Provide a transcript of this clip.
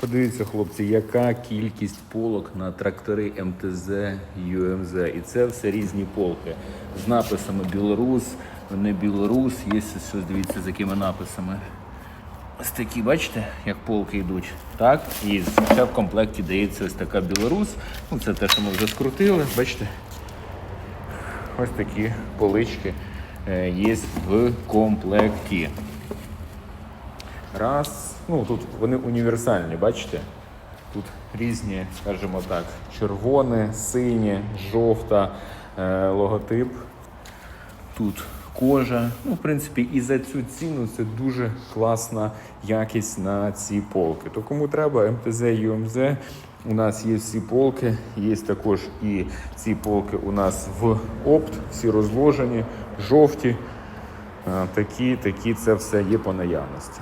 Подивіться, хлопці, яка кількість полок на трактори МТЗ ЮМЗ. І це все різні полки з написами Білорус, не Білорус. Є ось, ось, дивіться, з якими написами. Ось такі, бачите, як полки йдуть. Так, і ще в комплекті дається ось така Білорус. Ну, це те, що ми вже скрутили. Бачите, ось такі полички е, є в комплекті. Раз. Ну тут вони універсальні, бачите? Тут різні, скажімо так, червоне, синє, жовта е, логотип. Тут кожа. Ну, в принципі, і за цю ціну це дуже класна якість на ці полки. То кому треба, МТЗ, ЮМЗ. У нас є всі полки, є також і ці полки у нас в опт, всі розложені, жовті. Е, Такі, такі це все є по наявності.